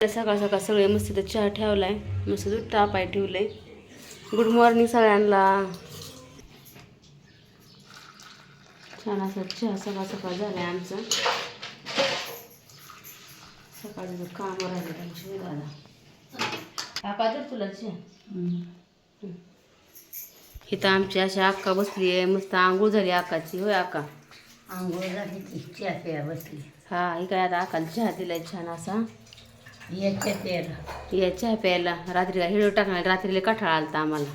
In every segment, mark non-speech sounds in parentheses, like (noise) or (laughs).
सकाळ सकाळ सगळे मस्त इथं चहा ठेवलाय. मस्त दूध तापाय ठेवलंय. गुड मॉर्निंग सगळ्यांना. छान असं चहा सकाळ सकाळ झालाय आमचं. सकाळचं काम राहिलं त्यांची दादा. तर तुला चहा? इथं आमची अशी अक्का बसली आहे मस्त आंघोळ झाली अक्काची होय अक्का आंघोळ झाली ती चहा प्या बसली. हा ही काय आता अक्काला चहा दिलाय छान असा. याच्या प्यायला. या चहा प्यायला. रात्रीला हिडिओ टाकणार रात्रीला कठाळा आलता आम्हाला.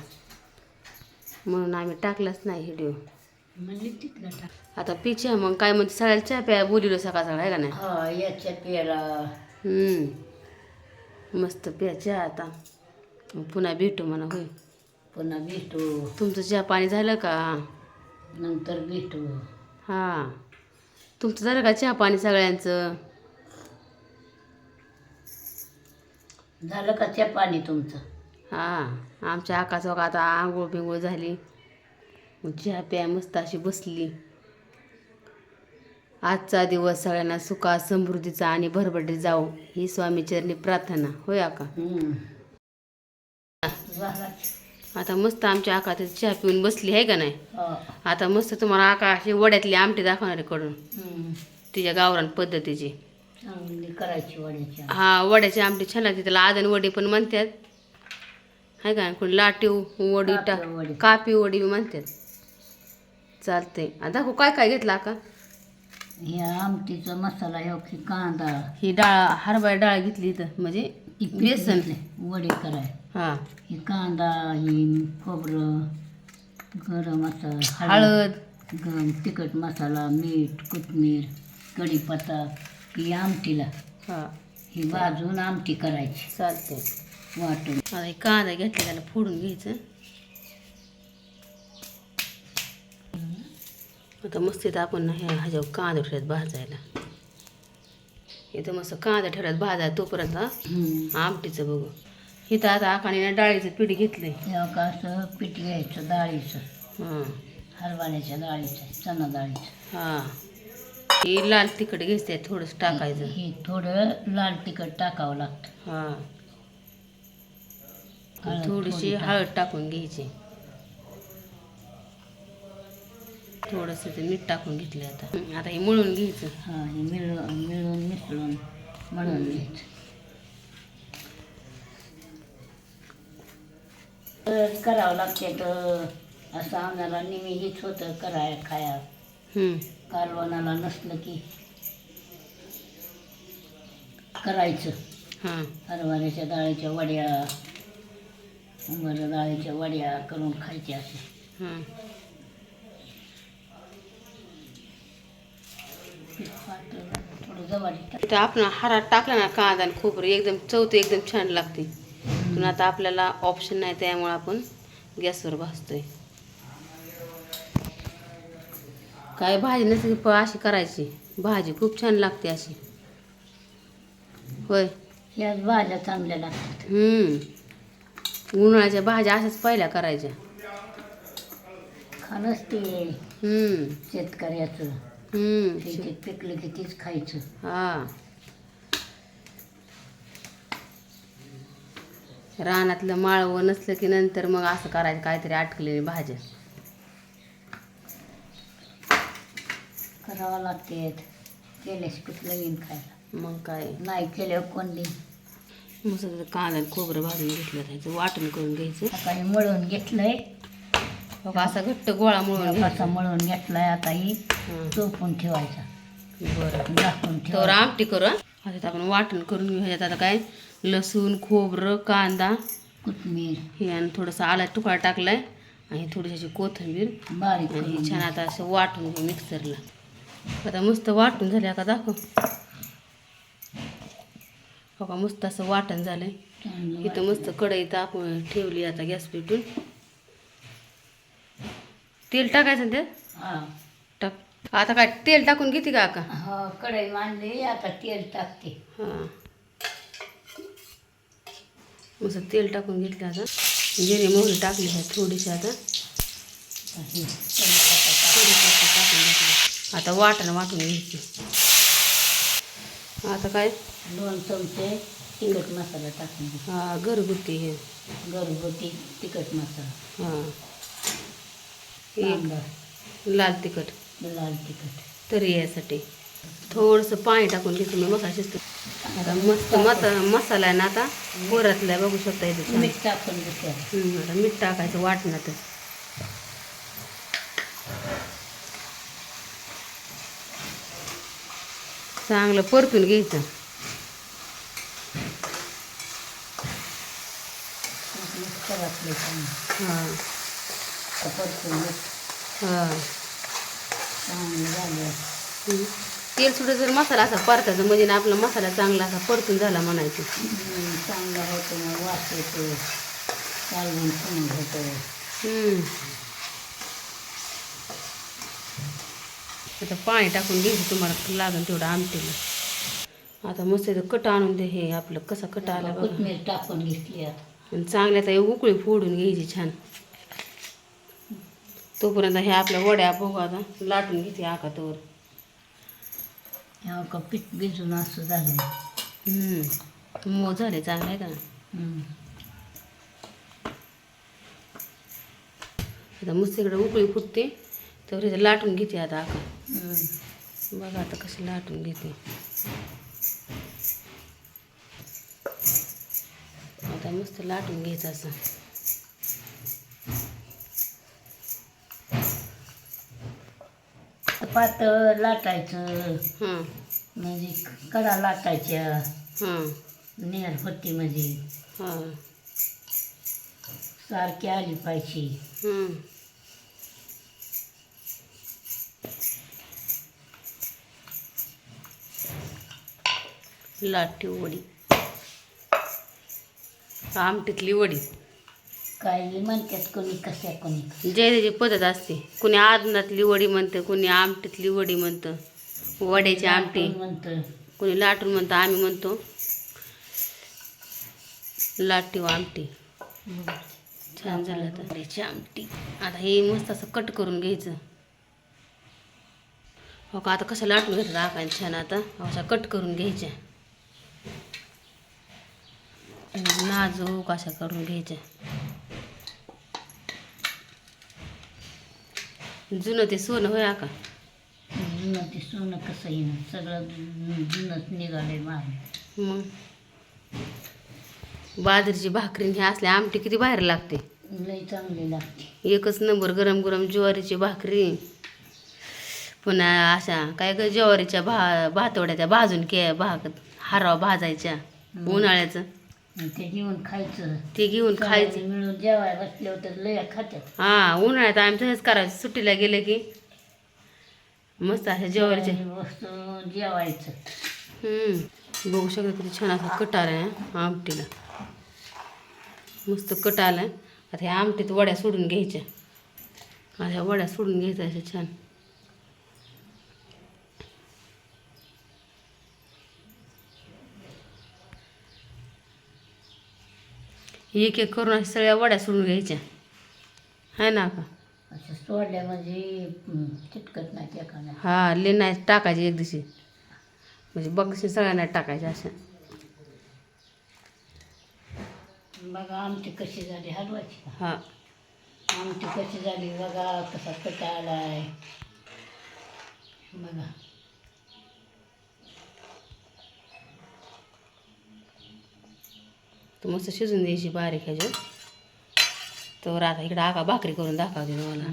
म्हणून आम्ही टाकलाच नाही हिडिओ आता पिच्या मग काय म्हणते सगळ्याला चहा प्या बोलिलो सकाळ सकाळ आहे का नाही? याच्या प्यायला. हम्म. मस्त प्या चहा आता. पुन्हा भेटू म्हणा होय. पुन्हा भेटू. तुमचं चहा पाणी झालं का? नंतर भेटू. हां. तुमचं झालं का चहा पाणी सगळ्यांचं? झालं का चहा पाणी तुमचं? हां आमच्या बघा आता आंघोळ बिंघोळ झाली. चहा प्या मस्त अशी बसली. आजचा दिवस सगळ्यांना सुखा समृद्धीचा आणि भरभराटी जाऊ ही स्वामीचरणी प्रार्थना. होय आका? आता मस्त आमच्या आका चहा पिऊन बसली आहे का नाही. आता मस्त तुम्हाला आका अशी वड्यातली आमटी दाखवणार कडून. तिच्या गावरान पद्धतीची. चांगली करायची वड्याच्या हा वड्याची आमटी छान लागते त्याला. आदन वडी पण म्हणतात. आहे का? कोणी? लाटीव वडी टा कापी वडी. कापी वडी बी म्हणतात. चालते आता दाखव काय काय घेतलं आका? ह्या आमटीचा मसाला ह्यो की कांदा. ही डाळ हरभरा डाळ घेतली इथं. म्हणजे ती पीठ बेसन. घेतलंय, वडे कराय. हा. ही कांदा ही खोबरं गरम मसाला हळद गम तिखट मसाला मीठ कोथिंबीर कढीपत्ता. ही आमटीला. हा. ही भाजून आमटी करायची. चालते वाटून. आता हे कांदा घेतला त्याला फोडून घ्यायचं. आता मस्त इथं आपण हे ह्याच्यावर कांदा ठेवत भाजायला. इथं मस्त कांदा ठेवत भाजायला तोपर्यंत हम्म. आमटीचं बघू. इथं आता आकाने डाळीचं पीठ घेतलंय. तेव्हा का असं पीठ घ्यायचं डाळीचं. हां. हरभऱ्याच्या डाळीचं चणा डाळीचं. हां. ही लाल तिखट घ्यायचं थोडंसं टाकायचं. हे थोडं लाल तिखट टाकावं लागतं. हां. हळद थोडीशी थोडी. हळद टाकून घ्यायची. थोडंसं ते मीठ टाकून घेतलं आता. हं, आता हे मळून घ्यायचं. हा हे मिळून मिळून मिसळून मळून घ्यायचं. तर करावं लागते तर असं आम्हाला नेहमी हेच होतं कराय खाया. हं, कालवणाला नसलं की करायचं. हां. हरभऱ्याच्या डाळीच्या वड्या हरभरा डाळीच्या वड्या करून खायच्या असे. हां. थोडं जवारी आपण हारात टाकला ना कांदा आणि खोबरं एकदम चवते एकदम छान लागते. पण आता आपल्याला ऑप्शन नाही त्यामुळे आपण गॅसवर भाजतोय. काय भाजी नसली प- अशी करायची. भाजी खूप छान लागते अशी. होय. ह्याच भाज्या चांगल्या लागतात. हम्म. उन्हाळ्याच्या भाज्या अशाच पहिल्या करायच्या. खाणंच ते हम्म. शेतकऱ्याचं. हम्म. शेतीत पिकलं की तीच खायचं. हा. रानातलं माळवं नसलं की नंतर मग असं करायचं काहीतरी अटकलेली भाज्या. करावं लागते. केल्यास कुठलं येईन खायला? मग काय? नाही केल्यावर कोण देईन? मस्त त्याचं कांदा आणि खोबरं भाजून घेतलं त्याचं वाटण करून घ्यायचं. सकाळी मळून घेतलंय. बघा असा घट्ट गोळा मळून कसा घ्यायचा. मळून घेतलाय आता ही. हं, चोपून ठेवायचा. बरं. झाकून तर ठेवायचा आमटी करू हं. आता आपण वाटण करून घेऊ. ह्याच्यात आता काय? लसूण खोबरं कांदा. कोथमीर हे आणि थोडंसं आला तुकडा टाकलाय. आणि थोडीशी अशी कोथिंबीर. बारीक आणि करून हे छान आता असं वाटून घेऊ मिक्सरला. आता मस्त वाटून झाले आता दाखव. हो का मस्त असं वाटण झालंय. चांगलं इथं मस्त कढईत आपण ठेवली आता गॅस पेटून. तेल टाकायचं हा. टाक. आता काय तेल टाकून घेते का का हा कढई मांडली आता तेल टाकते. हां. मस्त तेल टाकून घेतलं आता. जिरे मोहरी टाकली आहे थोडीशी आता हे थोडीशी आता टाकून घेतली आता वाटण वाटून घ्यायची. आता काय? दोन चमचे तिखट मसाला टाकून. हा घरगुती हे. घरगुती तिखट मसाला. हा. लाल तिखट. लाल तिखट. तरी यासाठी थोडंसं पाणी टाकून घेतो मी मसाला शिजतो आता मस्त मसा मसाला आहे ना आता पोरातला बघू शकता इथे मीठ टाकून आता मीठ टाकायचं वाटणात चांगलं परतून घ्यायचं. हा. हा. तेल सुद्धा जर मसाला असा परतायचा म्हणजे ना आपला मसाला चांगला असा परतून झाला म्हणायचं. चांगलं होतं मग वास येतो. चालवून होतो. आता पाणी टाकून घ्यायचं तुम्हाला लागेल तेवढं आमटीला. आता मस्त कट आणून दे हे आपलं कसा कट आला बघा. कोथमीर टाकून घेतली आता. आणि चांगल्या आता उकळी फोडून घ्यायची छान. तोपर्यंत हे आपल्या वड्या बघू आता लाटून घेते आकातवर. ह्या का पीठ भिजून असं झालं मो झाले चांगले आहे का. आता मस्त इकडे उकळी फुटते तर लाटून घेते आता आका. बघा आता कशी लाटून घेते. आता मस्त लाटून घ्यायचं असं. पातळ लाटायचं. म्हणजे कडा लाटायच्या. हां. नेर होती म्हणजे हां. सारखी आली पाहिजे. लाटी वडी. आमटीतली वडी. काही म्हणतात कोणी कशा कोणी त्याची पद्धत असते. कुणी आदनातली वडी म्हणतं कुणी आमटीतली वडी म्हणतं. वड्याची आमटी. म्हणतं. कुणी लाटून म्हणतं आम्ही म्हणतो. लाटी व आमटी. छान झालं आता. वड्याची आमटी. आता हे मस्त असं कट करून घ्यायचं. हो का आता कसं लाटून घेतात आपण छान आता. अशा कट करून घ्यायच्या. नाजूक अशा करून घ्यायच्या जुनं ते सोनं होय का जुनं ते सोनं कसं येणं सगळं जुनंच निघालंय माग मग? बाजरीची भाकरी हे असल्या आमटी किती बाहेर लागते? लई चांगली लागते. एकच नंबर गरम गरम ज्वारीची भाकरी. पुन्हा अशा काय ग ज्वारीच्या भा भातवड्याच्या भाजून के भाग हरवा भाजायच्या उन्हाळ्याचं. ते घेऊन खायचं. ते घेऊन खायचं. मिळून जेवायला बसल्यावर तर लय खात्यात. हा उन्हाळ्यात आम्ही तसंच करायचं सुट्टीला गेले की. मस्त ज्वारीच्या सगळ्यांनी बसून जेवायचं. हम्म. बघू शकता किती छान असा कट आला आहे आमटीला. मस्त कट आला आहे आता ह्या आमटीत वड्या सोडून घ्यायच्या. आता ह्या वड्या सोडून घ्यायच्या अशा छान. एक एक करून अशा सगळ्या वड्या सोडून घ्यायच्या. आहे ना का? असं सोडल्या म्हणजे हं, चिटकत नाही एखाद्या. हा ले नाही टाकायची एक दिवशी. म्हणजे बघशी सगळ्यांना टाकायच्या अशा. बघा आमटी कशी झाली हलवायची. हा. आमटी कशी झाली बघा कसा कटा आलाय बघा. तर मस्त शिजून द्यायची बारीक ह्याच्यात. तर आता इकडं आका भाकरी करून दाखवते तुम्हाला.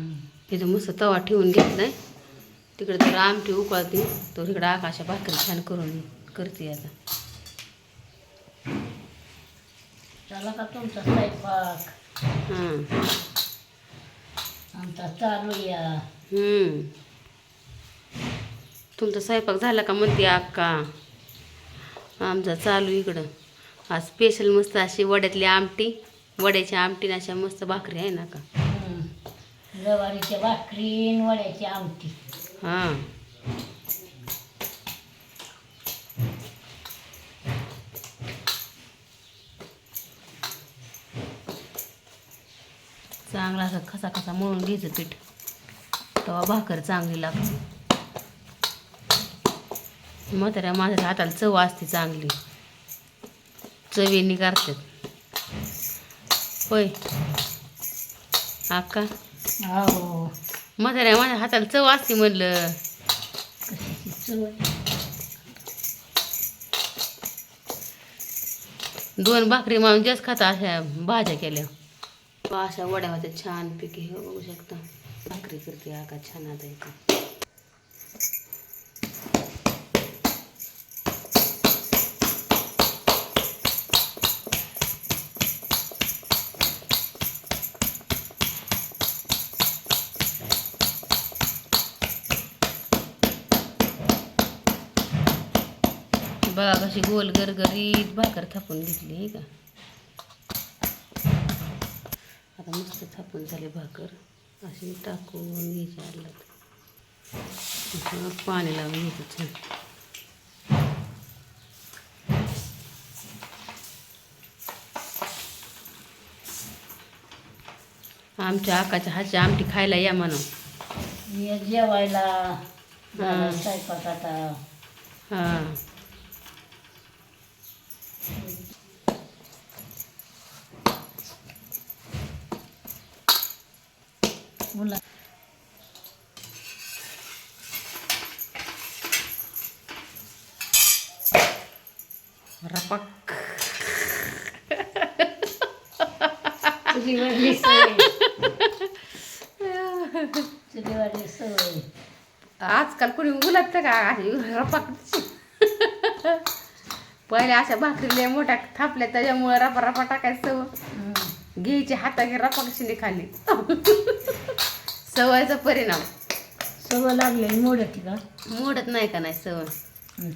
तिथं मस्त तवा ठेवून घेतलाय. तिकडे तर आमटी उकळते. तर इकडं आकाशा भाकरी छान करून करते आता. का तुमचा स्वयंपाक. हां. आमचा चालू या. तुमचा स्वयंपाक झाला का म्हणते अक्का आमचा चालू इकडं. आज स्पेशल मस्त अशी वड्यातली आमटी वड्याची आमटी अशा मस्त भाकरी आहे ना का. गवारीच्या भाकरी वड्याची आमटी. हां. चांगला असं खसा खसा मळून घ्यायचं पीठ. तेव्हा भाकर चांगली लागते. म्हाताऱ्या माझ्या हाताला चव असते चांगली. चवीने करतात. होय. अक्का हो. म्हाताऱ्या माझ्या हाताला चव असते म्हणलं. दोन भाकरी मारून जास्त खाता अशा भाज्या केल्या. अशा वड्या होत्या छान पैकी हे बघू शकता. भाकरी करते आका छान आता इथं. कशी गोल गरगरीत भाकर थापून घेतली आहे का? आता मस्त थापून झाली भाकर. अशी टाकून घ्यायची असं पाणी लावून घ्यायचं छान आमच्या आकाच्या हातची आमटी खायला या म्हणून जेवायला. स्वयंपाक आता. हां. मुला. रपक. वाढली सवय वाढली सवय आजकाल कोणी उलटतं का? अशी रपाक. पहिले अशा भाकरी मोठ्या थापल्या त्याच्यामुळे रपा रपा टाकायचं. घ्यायची हाताने रपाकशीने खाली. सवयचा परिणाम. सवय लागली मोडत का? मोडत नाही का नाही सवय?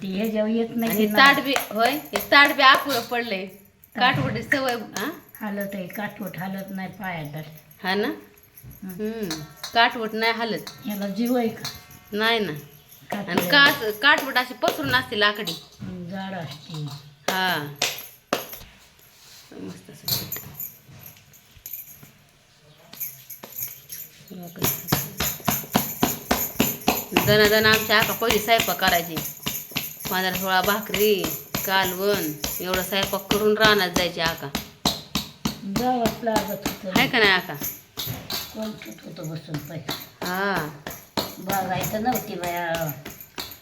ती ह्याच्यावर येत नाही आणि ते ताट बी होय? हे ताट बी आकुरं पडलंय. काठवडी सवय हा हालत आहे काठवट हालत नाही पायात. हा ना? हम्म. काठवट नाही हालत. ह्याला जीव आहे का? नाही ना. आणि काठवट काच काठवट अशी पसरून असते लाकडी. जाड असते. हा. मस्त असं. पीठ. दना दना आमच्या आका पहिली स्वयंपाक करायची. पंधरा सोळा भाकरी कालवण एवढं स्वयंपाक करून रानात जायचे आका. जावंच लागत होतं. आहे का नाही आका? कोण ठेवत होतं बसून पैसे हा. बघायचं नव्हती बाया.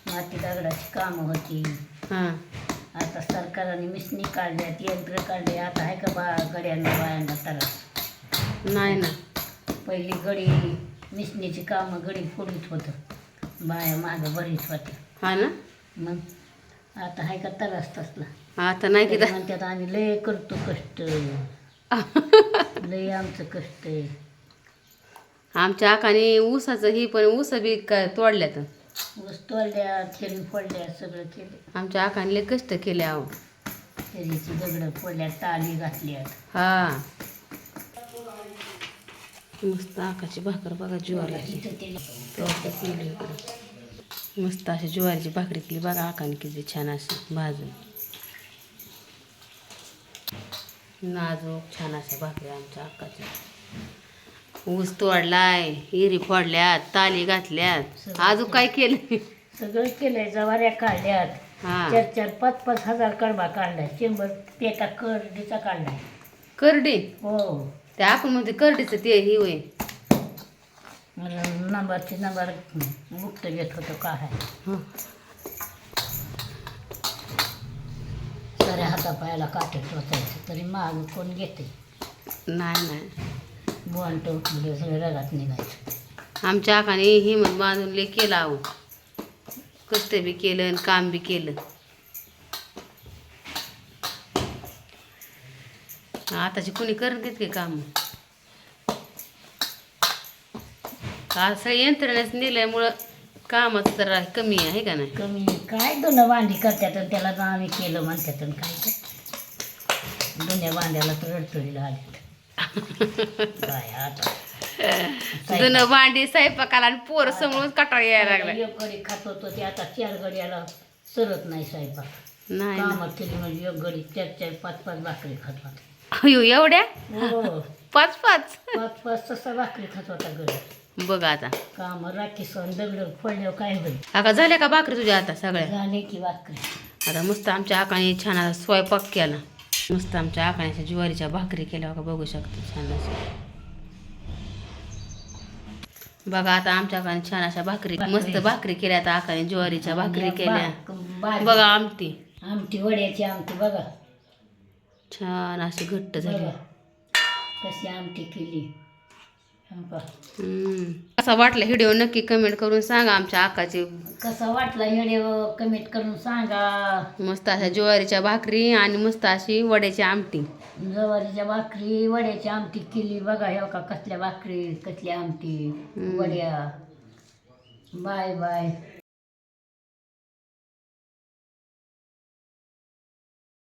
माती दगडाची कामं होती. हा. आता सरकारने मिशनी काढल्यात यंत्र काढले. आता आहे का बा गड्यांना बायांना तर नाही ना. पहिली गडी मिशनीची कामं गडी फोडीत होतं. बाया मागं बरीच होत्या. हा ना? मग आता आहे का तरास तसला? आता नाही की म्हणतात आम्ही लय करतो कष्ट. (laughs) लय आमचं कष्ट आहे. आमच्या आकाने ऊसाचं ही पण ऊस बी काय तोडल्यात. ऊस तोडल्या थेरी फोडल्या सगळं केलं. आमच्या आकाने लय कष्ट केले आहो थेरीची दगडं फोडल्या टाली घातल्यात. हा. मस्त आकाची भाकर बघा ज्वारीची. केली इकडं मस्त अशी ज्वारीची भाकरी केली बघा आकाने किती छान अशी भाजून. नाजूक छान अशा भाकरी आमच्या आकाच्या. ऊस तोडलाय हिरी फोडल्यात ताली घातल्यात. अजून काय केलं सगळं केलंय जवाऱ्या काढल्यात. हा. चार चार पाच पाच हजार कडबा काढलाय. शंभर पेटा करडीचा काढलाय. करडी? हो. ते आपण म्हणते करडीचं ते ही होय. मला नंबरचे नंबर मुक्त घेत होतो काय हं. साऱ्या हातापायाला काटे टोचायचं तरी माग कोण घेते? नाही नाही. बोन टोचले सगळे रगात निघायचं. आमच्या आकाने हिमत बांधून लय केलं आहो. कष्ट बी केलं आणि काम बी केलं. आताची कोणी करत घेत की काम. असं यंत्रणेच नेल्यामुळं कामाचं तर कमी आहे का नाही? कमी काय दोन भांडी करतात त्याला आम्ही केलं म्हणतात काय काय दोन्ही भांड्याला तर अडचणीला आले काय आता? (laughs) जुनं भांडी स्वयंपाकाला आणि पोरं समोरून कटाळ यायला लागला एक गडी खात होतो ते आता चार गड्याला सरत नाही स्वयंपाक. नाही. कामात केली म्हणजे एक गडी चार चार पाच पाच भाकरी खात होता. अयो एवढ्या? हो. पाच पाच. पाच पाच तसा भाकरी खात होता गडी बघ आता. काम राखी सण दगड काय होईल? आका झाल्या का भाकरी तुझ्या आता सगळ्या? झाले की भाकरी. आता मस्त आमच्या आकाने छान असा स्वयंपाक केला. मस्त आमच्या आकाण्याच्या ज्वारीच्या भाकरी केल्या बघा बघू शकतो छान अशा. बघा आता आमच्या आकाने छान अशा भाकरी. मस्त भाकरी केल्या आता आकाने ज्वारीच्या भाकरी केल्या. बारीक. बघा आमटी. आमटी वड्याची आमटी बघा. छान अशी घट्ट झाली. कशी आमटी केली. हो. कसा वाटला व्हिडिओ नक्की कमेंट करून सांगा आमच्या आकाची. कसा वाटला व्हिडिओ कमेंट करून सांगा. मस्त अशा ज्वारीच्या भाकरी आणि मस्त अशी वड्याची आमटी. जवारीच्या भाकरी वड्याची आमटी केली. बघा हे का कसल्या भाकरी कसली आमटी. वड्या. Bye bye.